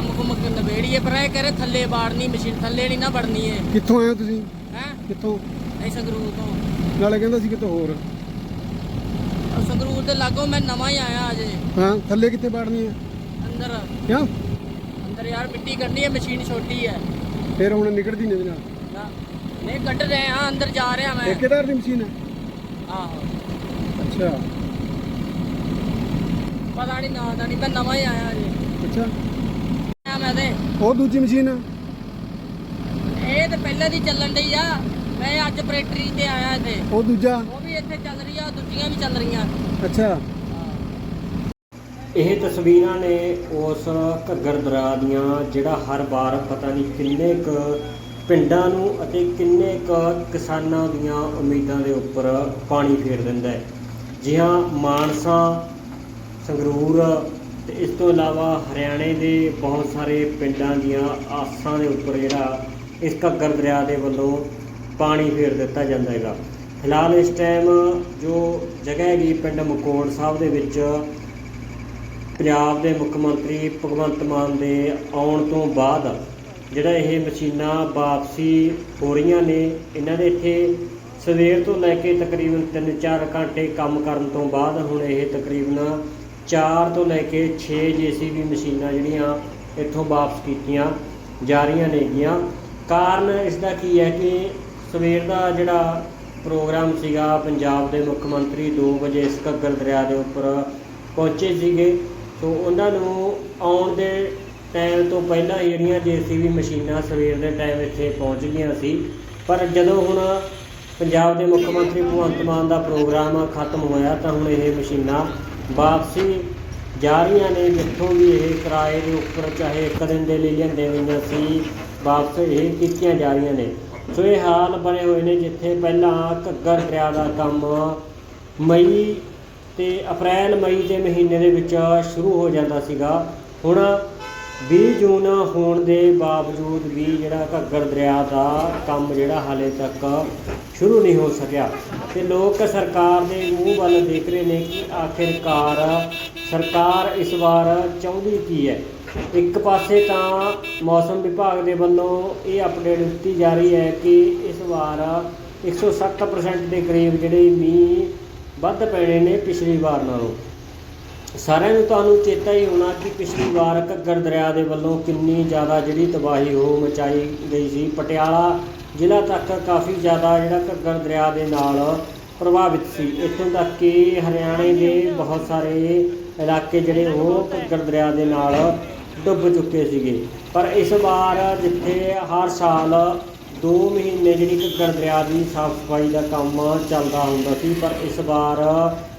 ਕੰਮ ਕੁਮ ਨਵੇੜੀਏ ਪਰ ਇਹ ਕਰੇ ਥੱਲੇ ਬਾੜਨੀ ਮਸ਼ੀਨ ਥੱਲੇ ਨਹੀਂ ਨਾ ਵੜਨੀ ਏ ਕਿੱਥੋਂ ਆਏ ਹੋ ਤੁਸੀਂ? ਹੈ? ਕਿੱਥੋਂ? ਨਹੀਂ ਸੰਗਰੂਰ ਤੋਂ। ਨਾਲੇ ਕਹਿੰਦਾ ਸੀ ਕਿਤੋਂ ਹੋਰ। ਆਹ ਸੰਗਰੂਰ ਦੇ ਲਾਗੋਂ ਮੈਂ ਨਵਾਂ ਹੀ ਆਇਆ ਅਜੇ ਹਾਂ ਥੱਲੇ ਕਿੱਥੇ ਬਾੜਨੀ ਹੈ? ਅੰਦਰ। ਕਿਉਂ? ਅੰਦਰ ਯਾਰ ਮਿੱਟੀ ਕੱਢਣੀ ਹੈ ਮਸ਼ੀਨ ਛੋਟੀ ਹੈ। ਫਿਰ ਹੁਣ ਨਿਕਲਦੀ ਨਹੀਂ ਇਹਦੇ ਨਾਲ। ਨਾ। ਨਹੀਂ ਕੱਢ ਰਹੇ ਆ ਅੰਦਰ ਜਾ ਰਿਹਾ ਮੈਂ। ਠੇਕੇਦਾਰ ਦੀ ਮਸ਼ੀਨ ਹੈ? ਆਹੋ। ਅੱਛਾ। ਪਤਾ ਨਹੀਂ ਨਾ ਦਾ ਨਹੀਂ ਮੈਂ ਨਵਾਂ ਹੀ ਆਇਆ ਅਜੇ ਅੱਛਾ। ਮੈਂ ਤੇ। ਉਹ ਦੂਜੀ ਮਸ਼ੀਨ ਹੈ ਇਹ ਤੇ ਪਹਿਲਾਂ ਦੀ ਚੱਲਣ ਡਈ ਆ। ਮੈਂ ਅੱਜ ਪ੍ਰੈਕਟਰੀ ਤੇ ਆਇਆ ਇੱਥੇ। ਉਹ ਦੂਜਾ। ਉਹ ਵੀ ਇੱਥੇ ਚੱਲ ਰਹੀ ਆ ਦੂਜੀਆਂ ਵੀ ਚੱਲ ਰਹੀਆਂ। ਅੱਛਾ। ਇਹ ਤਸਵੀਰਾਂ ਨੇ ਉਸ ਘੱਗਰ ਦਰਾ ਦੀਆਂ ਜਿਹੜਾ ਹਰ ਵਾਰ ਪਤਾ ਨਹੀਂ ਕਿੰਨੇ ਕੁ ਪਿੰਡਾਂ ਨੂੰ ਅਤੇ ਕਿੰਨੇ ਕੁ ਕਿਸਾਨਾਂ ਦੀਆਂ ਉਮੀਦਾਂ ਦੇ ਉੱਪਰ ਪਾਣੀ ਫੇਰ ਦਿੰਦਾ ਹੈ। ਜੀ ਹਾਂ ਮਾਨਸਾ ਸੰਗਰੂਰ ਤੇ ਇਸ ਤੋਂ ਇਲਾਵਾ ਹਰਿਆਣੇ ਦੇ ਬਹੁਤ ਸਾਰੇ ਪਿੰਡਾਂ ਦੀਆਂ ਆਸਾਂ ਦੇ ਉੱਪਰ ਜਿਹੜਾ ਇਸ ਘੱਗਰ ਦਰਿਆ ਦੇ ਵੱਲੋਂ ਪਾਣੀ ਫੇਰ ਦਿੱਤਾ ਜਾਂਦਾ ਹੈਗਾ। ਫਿਲਹਾਲ ਇਸ ਟਾਈਮ ਜੋ ਜਗ੍ਹਾ ਹੈਗੀ ਪਿੰਡ ਮਕੋੜ ਸਾਹਿਬ ਦੇ ਵਿੱਚ, ਪੰਜਾਬ ਦੇ ਮੁੱਖ ਮੰਤਰੀ ਭਗਵੰਤ ਮਾਨ ਦੇ ਆਉਣ ਤੋਂ ਬਾਅਦ ਜਿਹੜਾ ਇਹ ਮਸ਼ੀਨਾਂ ਵਾਪਸੀ ਹੋ ਰਹੀਆਂ ਨੇ, ਇਹਨਾਂ ਦੇ ਇੱਥੇ ਸਵੇਰ ਤੋਂ ਲੈ ਕੇ ਤਕਰੀਬਨ 3-4 ਘੰਟੇ ਕੰਮ ਕਰਨ ਤੋਂ ਬਾਅਦ ਹੁਣ ਇਹ ਤਕਰੀਬਨ 4 ਤੋਂ ਲੈ ਕੇ 6 ਜੀਸੀਬੀ ਮਸ਼ੀਨਾਂ ਜਿਹੜੀਆਂ ਇੱਥੋਂ ਵਾਪਸ ਕੀਤੀਆਂ ਜਾ ਰਹੀਆਂ ਨੇਗੀਆਂ। ਕਾਰਨ ਇਸ ਦਾ ਕੀ ਹੈ ਕਿ ਸਵੇਰ ਦਾ ਜਿਹੜਾ ਪ੍ਰੋਗਰਾਮ ਸੀਗਾ, ਪੰਜਾਬ ਦੇ ਮੁੱਖ ਮੰਤਰੀ 2 ਵਜੇ ਇਸ ਘੱਗਰ ਦਰਿਆ ਦੇ ਉੱਪਰ ਪਹੁੰਚੇ ਸੀਗੇ। ਸੋ ਉਹਨਾਂ ਨੂੰ ਆਉਣ ਦੇ ਟਾਈਮ ਤੋਂ ਪਹਿਲਾਂ ਹੀ ਜਿਹੜੀਆਂ ਜੀਸੀਬੀ ਮਸ਼ੀਨਾਂ ਸਵੇਰ ਦੇ ਟਾਈਮ ਇੱਥੇ ਪਹੁੰਚ ਗਈਆਂ ਸੀ। ਪਰ ਜਦੋਂ ਹੁਣ ਪੰਜਾਬ ਦੇ ਮੁੱਖ ਮੰਤਰੀ ਭਗਵੰਤ ਮਾਨ ਦਾ ਪ੍ਰੋਗਰਾਮ ਖਤਮ ਹੋਇਆ ਤਾਂ ਹੁਣ ਇਹ ਮਸ਼ੀਨਾਂ ਵਾਪਸੀ ਜਾ ਰਹੀਆਂ ਨੇ ਜਿੱਥੋਂ ਵੀ ਇਹ ਕਿਰਾਏ ਦੇ ਉੱਪਰ ਚਾਹੇ ਇੱਕ ਦਿਨ ਦੇ ਲਈ ਲਿਆਂਦੇ ਗਈਆਂ ਸੀ, ਵਾਪਸ ਇਹ ਕੀਤੀਆਂ ਜਾ ਰਹੀਆਂ ਨੇ। ਸੋ ਇਹ ਹਾਲ ਬਣੇ ਹੋਏ ਨੇ ਜਿੱਥੇ ਪਹਿਲਾਂ ਘੱਗਰ ਦਰਿਆ ਦਾ ਕੰਮ ਮਈ ਤੇ ਅਪ੍ਰੈਲ ਮਈ ਦੇ ਮਹੀਨੇ ਦੇ ਵਿੱਚ ਸ਼ੁਰੂ ਹੋ ਜਾਂਦਾ ਸੀਗਾ। ਹੁਣ 20 ਜੂਨ ਹੋਣ ਦੇ ਬਾਵਜੂਦ ਵੀ ਜਿਹੜਾ ਘੱਗਰ ਦਰਿਆ ਦਾ ਕੰਮ ਜਿਹੜਾ ਹਾਲੇ ਤੱਕ ਸ਼ੁਰੂ ਨਹੀਂ ਹੋ ਸਕਿਆ। ਤੇ ਲੋਕ ਸਰਕਾਰ ਦੇ ਮੂੰਹ ਵੱਲ ਦੇਖ ਰਹੇ ਨੇ ਕਿ ਆਖਿਰਕਾਰ ਸਰਕਾਰ ਇਸ ਵਾਰ ਚਾਹੁੰਦੀ ਕੀ ਹੈ। ਇੱਕ ਪਾਸੇ ਤਾਂ ਮੌਸਮ ਵਿਭਾਗ ਦੇ ਵੱਲੋਂ ਇਹ ਅਪਡੇਟ ਦਿੱਤੀ ਜਾ ਰਹੀ ਹੈ ਕਿ ਇਸ ਵਾਰ 107% ਦੇ ਕਰੀਬ ਜਿਹੜੇ ਮੀਂਹ ਵੱਧ ਪੈਣੇ ਨੇ ਪਿਛਲੀ ਵਾਰ ਨਾਲੋਂ। ਸਾਰਿਆਂ ਨੂੰ ਤੁਹਾਨੂੰ ਚੇਤਾ ਹੀ ਹੋਣਾ ਕਿ ਪਿਛਲੀ ਵਾਰ ਘੱਗਰ ਦਰਿਆ ਦੇ ਵੱਲੋਂ ਕਿੰਨੀ ਜ਼ਿਆਦਾ ਜਿਹੜੀ ਤਬਾਹੀ ਉਹ ਮਚਾਈ ਗਈ ਸੀ। ਪਟਿਆਲਾ ਜ਼ਿਲ੍ਹਾ ਤੱਕ ਕਾਫੀ ਜ਼ਿਆਦਾ ਜਿਹੜਾ ਘੱਗਰ ਦਰਿਆ ਦੇ ਨਾਲ ਪ੍ਰਭਾਵਿਤ ਸੀ। ਇੱਥੋਂ ਤੱਕ ਕਿ ਹਰਿਆਣੇ ਦੇ ਬਹੁਤ ਸਾਰੇ ਇਲਾਕੇ ਜਿਹੜੇ ਉਹ ਘੱਗਰ ਦਰਿਆ ਦੇ ਨਾਲ ਡੁੱਬ ਚੁੱਕੇ ਸੀਗੇ। ਪਰ ਇਸ ਵਾਰ ਜਿੱਥੇ ਹਰ ਸਾਲ 2 ਮਹੀਨੇ ਜਿਹੜੀ ਘੱਗਰ ਦਰਿਆ ਦੀ ਸਾਫ਼ ਸਫ਼ਾਈ ਦਾ ਕੰਮ ਚੱਲਦਾ ਹੁੰਦਾ ਸੀ, ਪਰ ਇਸ ਵਾਰ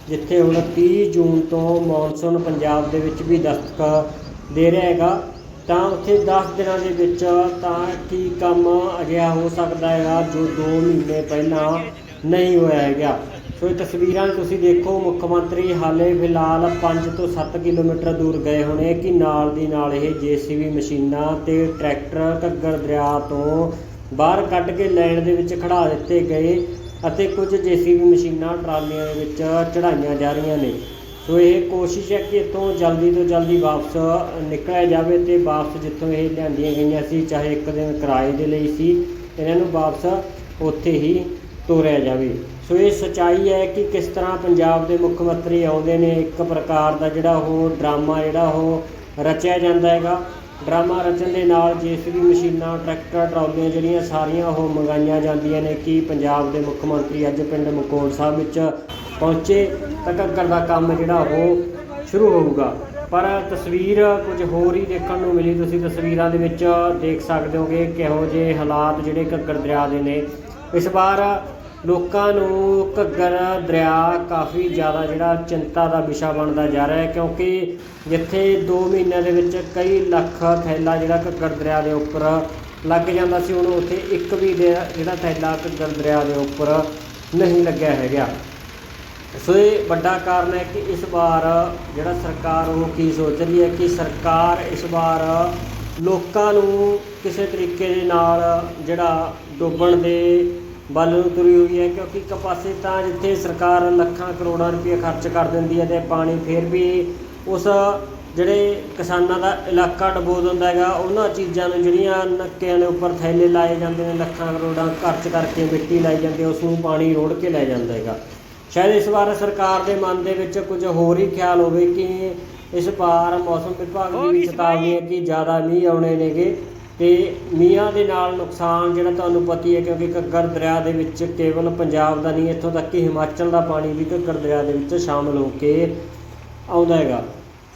ਜਿੱਥੇ ਹੁਣ 30 ਜੂਨ ਤੋਂ ਮੌਨਸੂਨ ਪੰਜਾਬ ਦੇ ਵਿੱਚ ਵੀ ਦਸਤਕ ਦੇ ਰਿਹਾ ਹੈਗਾ, ਤਾਂ ਉੱਥੇ 10 ਦਿਨਾਂ ਦੇ ਵਿੱਚ ਤਾਂ ਕੀ ਕੰਮ ਅਜਿਹਾ ਹੋ ਸਕਦਾ ਹੈਗਾ ਜੋ 2 ਮਹੀਨੇ ਪਹਿਲਾਂ ਨਹੀਂ ਹੋਇਆ ਹੈਗਾ। ਸੋ ਇਹ ਤਸਵੀਰਾਂ ਤੁਸੀਂ ਦੇਖੋ, ਮੁੱਖ ਮੰਤਰੀ ਹਾਲੇ ਫਿਲਹਾਲ 5 ਤੋਂ 7 ਕਿਲੋਮੀਟਰ ਦੂਰ ਗਏ ਹੋਣੇ ਕਿ ਨਾਲ ਦੀ ਨਾਲ ਇਹ ਜੀਸੀਬੀ ਮਸ਼ੀਨਾਂ ਤੇ ਟਰੈਕਟਰ ਘੱਗਰ ਦਰਿਆ ਤੋਂ ਬਾਹਰ ਕੱਢ ਕੇ ਲੈਣ ਦੇ ਵਿੱਚ ਖੜਾ ਦਿੱਤੇ ਗਏ। ਅਤੇ ਕੁਝ ਜੀਸੀਬੀ ਮਸ਼ੀਨਾਂ ਟਰਾਲੀਆਂ ਦੇ ਵਿੱਚ ਚੜਾਈਆਂ ਜਾ ਰਹੀਆਂ ਨੇ। ਸੋ ਇਹ ਕੋਸ਼ਿਸ਼ ਹੈ ਕਿ ਇੱਥੋਂ ਜਲਦੀ ਤੋਂ ਜਲਦੀ ਵਾਪਸ ਨਿਕਲਿਆ ਜਾਵੇ ਤੇ ਵਾਪਸ ਜਿੱਥੋਂ ਇਹ ਲਿਆਂਦੀਆਂ ਗਈਆਂ ਸੀ, ਚਾਹੇ ਇੱਕ ਦਿਨ ਕਿਰਾਏ ਦੇ ਲਈ ਸੀ, ਇਹਨਾਂ ਨੂੰ ਵਾਪਸ ਉੱਥੇ ਹੀ ਤੋਰਿਆ ਜਾਵੇ। ਸੋ ਇਹ ਸਚਾਈ ਹੈ ਕਿ ਕਿਸ ਤਰ੍ਹਾਂ ਪੰਜਾਬ ਦੇ ਮੁੱਖ ਮੰਤਰੀ ਆਉਂਦੇ ਨੇ, ਇੱਕ ਪ੍ਰਕਾਰ ਦਾ ਜਿਹੜਾ ਉਹ ਡਰਾਮਾ ਜਿਹੜਾ ਉਹ ਰਚਿਆ ਜਾਂਦਾ ਹੈਗਾ। ਡਰਾਮਾ ਰਚਣ ਦੇ ਨਾਲ ਜੀਸੀਬੀ ਮਸ਼ੀਨਾਂ, ਟਰੈਕਟਰ, ਟਰਾਲੀਆਂ ਜਿਹੜੀਆਂ ਸਾਰੀਆਂ ਉਹ ਮੰਗਾਈਆਂ ਜਾਂਦੀਆਂ ਨੇ ਕਿ ਪੰਜਾਬ ਦੇ ਮੁੱਖ ਮੰਤਰੀ ਅੱਜ ਪਿੰਡ ਮਕੋੜ ਸਾਹਿਬ ਵਿੱਚ ਪਹੁੰਚੇ ਤਾਂ ਘੱਗਰ ਦਾ ਕੰਮ ਜਿਹੜਾ ਉਹ ਸ਼ੁਰੂ ਹੋਊਗਾ। ਪਰ ਤਸਵੀਰ ਕੁਝ ਹੋਰ ਹੀ ਦੇਖਣ ਨੂੰ ਮਿਲੀ। ਤੁਸੀਂ ਤਸਵੀਰਾਂ ਦੇ ਵਿੱਚ ਦੇਖ ਸਕਦੇ ਹੋਗੇ ਕਿਹੋ ਜਿਹੇ ਹਾਲਾਤ ਜਿਹੜੇ ਘੱਗਰ ਦਰਿਆ ਦੇ ਨੇ। ਇਸ ਵਾਰ ਲੋਕਾਂ ਨੂੰ ਘੱਗਰ, ਦਰਿਆ ਕਾਫੀ ਜ਼ਿਆਦਾ ਜਿਹੜਾ ਚਿੰਤਾ ਦਾ ਵਿਸ਼ਾ ਬਣਦਾ ਜਾ ਰਿਹਾ ਹੈ ਕਿਉਂਕਿ ਜਿੱਥੇ 2 ਮਹੀਨਿਆਂ ਦੇ ਵਿੱਚ ਕਈ ਲੱਖ ਥੈਲਾ ਜਿਹੜਾ ਘੱਗਰ ਦਰਿਆ ਦੇ ਉੱਪਰ ਲੱਗ ਜਾਂਦਾ ਸੀ, ਹੁਣ ਉੱਥੇ ਇੱਕ ਵੀ ਜਿਹੜਾ ਥੈਲਾ ਘੱਗਰ ਦਰਿਆ ਦੇ ਉੱਪਰ ਨਹੀਂ ਲੱਗਿਆ ਹੈਗਾ। ਸੋ ਇਹ ਵੱਡਾ ਕਾਰਨ ਹੈ ਕਿ ਇਸ ਵਾਰ ਜਿਹੜਾ ਸਰਕਾਰ ਉਹ ਕੀ ਸੋਚ ਰਹੀ ਹੈ ਕਿ ਸਰਕਾਰ ਇਸ ਵਾਰ ਲੋਕਾਂ ਨੂੰ ਕਿਸੇ ਤਰੀਕੇ ਦੇ ਨਾਲ ਜਿਹੜਾ ਡੁੱਬਣ ਦੇ ਵੱਲ ਨੂੰ ਤੁਰੀ ਹੋਈ ਹੈ ਕਿਉਂਕਿ ਇੱਕ ਪਾਸੇ ਤਾਂ ਜਿੱਥੇ ਸਰਕਾਰ ਲੱਖਾਂ ਕਰੋੜਾਂ ਰੁਪਏ ਖਰਚ ਕਰ ਦਿੰਦੀ ਹੈ ਤੇ ਪਾਣੀ ਫਿਰ ਵੀ ਉਸ ਜਿਹੜੇ ਕਿਸਾਨਾਂ ਦਾ ਇਲਾਕਾ ਡਬੋ ਦਿੰਦਾ ਹੈਗਾ ਉਹਨਾਂ ਚੀਜ਼ਾਂ ਨੂੰ ਜਿਹੜੀਆਂ ਨੱਕਿਆਂ ਦੇ ਉੱਪਰ ਥੈਲੇ ਲਾਏ ਜਾਂਦੇ ਨੇ ਲੱਖਾਂ ਕਰੋੜਾਂ ਖਰਚ ਕਰਕੇ ਮਿੱਟੀ ਲਾਈ ਜਾਂਦੀ ਉਸ ਨੂੰ ਪਾਣੀ ਰੋੜ ਕੇ ਲੈ ਜਾਂਦਾ ਹੈਗਾ। ਸ਼ਾਇਦ ਇਸ ਵਾਰ ਸਰਕਾਰ ਦੇ ਮਨ ਦੇ ਵਿੱਚ ਕੁਝ ਹੋਰ ਹੀ ਖਿਆਲ ਹੋਵੇ ਕਿ ਇਸ ਵਾਰ ਮੌਸਮ ਵਿਭਾਗ ਦੀ ਵੀ ਚੇਤਾਵਨੀ ਹੈ ਕਿ ਜ਼ਿਆਦਾ ਮੀਂਹ ਆਉਣੇ ਨੇਗੇ। ਅਤੇ ਮੀਂਹਾਂ ਦੇ ਨਾਲ ਨੁਕਸਾਨ ਜਿਹੜਾ ਤੁਹਾਨੂੰ ਪਤਾ ਹੀ ਹੈ ਕਿਉਂਕਿ ਘੱਗਰ ਦਰਿਆ ਦੇ ਵਿੱਚ ਕੇਵਲ ਪੰਜਾਬ ਦਾ ਨਹੀਂ, ਇੱਥੋਂ ਤੱਕ ਕਿ ਹਿਮਾਚਲ ਦਾ ਪਾਣੀ ਵੀ ਘੱਗਰ ਦਰਿਆ ਦੇ ਵਿੱਚ ਸ਼ਾਮਲ ਹੋ ਕੇ ਆਉਂਦਾ ਹੈਗਾ।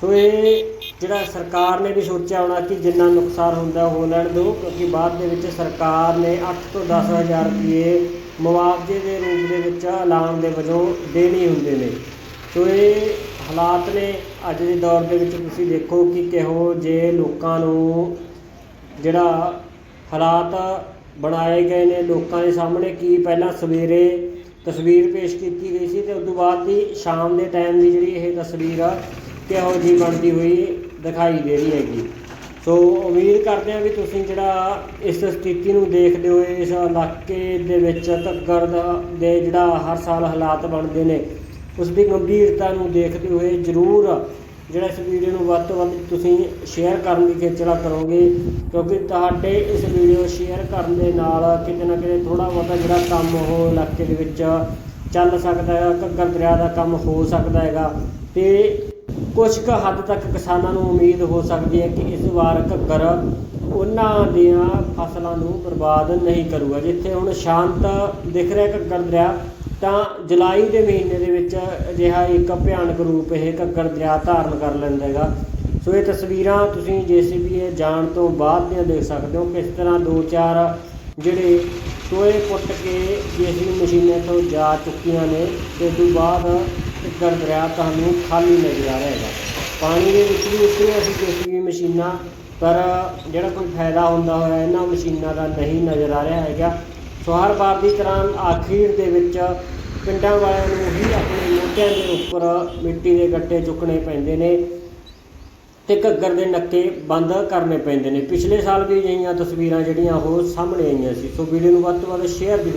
ਸੋ ਇਹ ਜਿਹੜਾ ਸਰਕਾਰ ਨੇ ਵੀ ਸੋਚਿਆ ਹੋਣਾ ਕਿ ਜਿੰਨਾ ਨੁਕਸਾਨ ਹੁੰਦਾ ਹੋ ਲੈਣ ਦਿਓ ਕਿਉਂਕਿ ਬਾਅਦ ਦੇ ਵਿੱਚ ਸਰਕਾਰ ਨੇ 8 ਤੋਂ 10000 ਰੁਪਏ ਮੁਆਵਜ਼ੇ ਦੇ ਰੂਪ ਦੇ ਵਿੱਚ ਐਲਾਨ ਦੇ ਵਜੋਂ ਦੇਣੇ ਹੁੰਦੇ ਨੇ। ਸੋ ਇਹ ਹਾਲਾਤ ਨੇ ਅੱਜ ਦੇ ਦੌਰ ਦੇ ਵਿੱਚ ਤੁਸੀਂ ਦੇਖੋ ਕਿ ਕਿਹੋ ਜੇ ਲੋਕਾਂ ਨੂੰ ਜਿਹੜਾ ਹਾਲਾਤ ਬਣਾਏ ਗਏ ਨੇ ਲੋਕਾਂ ਦੇ ਸਾਹਮਣੇ, ਕੀ ਪਹਿਲਾਂ ਸਵੇਰੇ ਤਸਵੀਰ ਪੇਸ਼ ਕੀਤੀ ਗਈ ਸੀ ਤੇ ਉਸ ਤੋਂ ਬਾਅਦ ਦੀ ਸ਼ਾਮ ਦੇ ਟਾਈਮ ਦੀ ਜਿਹੜੀ ਇਹ ਤਸਵੀਰ ਆ, ਕਿਹੋ ਜੀ ਬਣਦੀ ਹੋਈ ਦਿਖਾਈ ਦੇ ਰਹੀ ਹੈਗੀ। ਸੋ ਉਮੀਦ ਕਰਦੇ ਹਾਂ ਵੀ ਤੁਸੀਂ ਜਿਹੜਾ ਇਸ ਸਥਿਤੀ ਨੂੰ ਦੇਖਦੇ ਹੋਏ, ਇਸ ਇਲਾਕੇ ਦੇ ਵਿੱਚ ਘੱਗਰ ਦਾ, ਦੇ ਜਿਹੜਾ ਹਰ ਸਾਲ ਹਾਲਾਤ ਬਣਦੇ ਨੇ, ਉਸ ਦੀ ਗੰਭੀਰਤਾ ਨੂੰ ਦੇਖਦੇ ਹੋਏ ਜ਼ਰੂਰ ਜਿਹੜਾ ਇਸ ਵੀਡੀਓ ਨੂੰ ਵੱਧ ਤੋਂ ਵੱਧ ਤੁਸੀਂ ਸ਼ੇਅਰ ਕਰਨ ਦੀ ਖੇਚਲਾ ਕਰੋਗੇ, ਕਿਉਂਕਿ ਤੁਹਾਡੇ ਇਸ ਵੀਡੀਓ ਸ਼ੇਅਰ ਕਰਨ ਦੇ ਨਾਲ ਕਿਤੇ ਨਾ ਕਿਤੇ ਥੋੜਾ ਬਹੁਤਾ ਜਿਹੜਾ ਕੰਮ ਉਹ ਇਲਾਕੇ ਦੇ ਵਿੱਚ ਚੱਲ ਸਕਦਾ ਹੈ, ਘੱਗਰ ਦਰਿਆ ਦਾ ਕੰਮ ਹੋ ਸਕਦਾ ਹੈਗਾ ਤੇ ਕੁਝ ਕੁ ਹੱਦ ਤੱਕ ਕਿਸਾਨਾਂ ਨੂੰ ਉਮੀਦ ਹੋ ਸਕਦੀ ਹੈ ਕਿ ਇਸ ਵਾਰ ਘੱਗਰ ਉਹਨਾਂ ਦੀਆਂ ਫਸਲਾਂ ਨੂੰ ਬਰਬਾਦ ਨਹੀਂ ਕਰੂਗਾ। ਜਿੱਥੇ ਹੁਣ ਸ਼ਾਂਤ ਦਿਖ ਰਿਹਾ ਘੱਗਰ ਦਰਿਆ ਤਾਂ ਜੁਲਾਈ ਦੇ ਮਹੀਨੇ ਦੇ ਵਿੱਚ ਅਜਿਹਾ ਇੱਕ ਭਿਆਨਕ ਰੂਪ ਇਹ ਘੱਗਰ ਦਰਿਆ ਧਾਰਨ ਕਰ ਲੈਂਦਾ ਹੈਗਾ। ਸੋ ਇਹ ਤਸਵੀਰਾਂ ਤੁਸੀਂ ਜੇਸੀਬੀ ਇਹ ਜਾਣ ਤੋਂ ਬਾਅਦ ਦੀਆਂ ਦੇਖ ਸਕਦੇ ਹੋ ਕਿਸ ਤਰ੍ਹਾਂ ਦੋ ਚਾਰ ਜਿਹੜੇ ਟੋਏ ਪੁੱਟ ਕੇ ਜੇਸੀਬੀ ਮਸ਼ੀਨਾਂ ਤੋਂ ਜਾ ਚੁੱਕੀਆਂ ਨੇ, ਤੇ ਤੋਂ ਬਾਅਦ ਘੱਗਰ ਦਰਿਆ ਤੁਹਾਨੂੰ ਖਾਲੀ ਨਜ਼ਰ ਆ ਰਿਹਾ ਹੈਗਾ। ਪਾਣੀ ਦੇ ਵਿੱਚ ਵੀ ਉਤਰੀਆਂ ਸੀ ਜੇਸੀਬੀ ਮਸ਼ੀਨਾਂ, ਪਰ ਜਿਹੜਾ ਕੋਈ ਫਾਇਦਾ ਹੁੰਦਾ ਹੋਇਆ ਇਹਨਾਂ ਮਸ਼ੀਨਾਂ ਦਾ ਨਹੀਂ ਨਜ਼ਰ ਆ ਰਿਹਾ ਹੈਗਾ। ਸੋ ਹਰ ਵਾਰ ਦੀ ਤਰ੍ਹਾਂ ਆਖੀਰ ਦੇ ਵਿੱਚ ਪਿੰਡਾਂ ਵਾਲਿਆਂ ਨੂੰ ਹੀ ਆਪਣੇ ਮੋਢਿਆਂ ਦੇ ਉੱਪਰ ਮਿੱਟੀ ਦੇ ਗੱਟੇ ਚੁੱਕਣੇ ਪੈਂਦੇ ਨੇ ਤੇ ਘੱਗਰ ਦੇ ਨੱਕੇ ਬੰਦ ਕਰਨੇ ਪੈਂਦੇ ਨੇ। ਪਿਛਲੇ ਸਾਲ ਵੀ ਅਜਿਹੀਆਂ ਤਸਵੀਰਾਂ ਜਿਹੜੀਆਂ ਉਹ ਸਾਹਮਣੇ ਆਈਆਂ ਸੀ। ਸੋ ਵੀਡੀਓ ਨੂੰ ਵੱਧ ਤੋਂ ਵੱਧ ਸ਼ੇਅਰ ਜ਼ਰੂਰ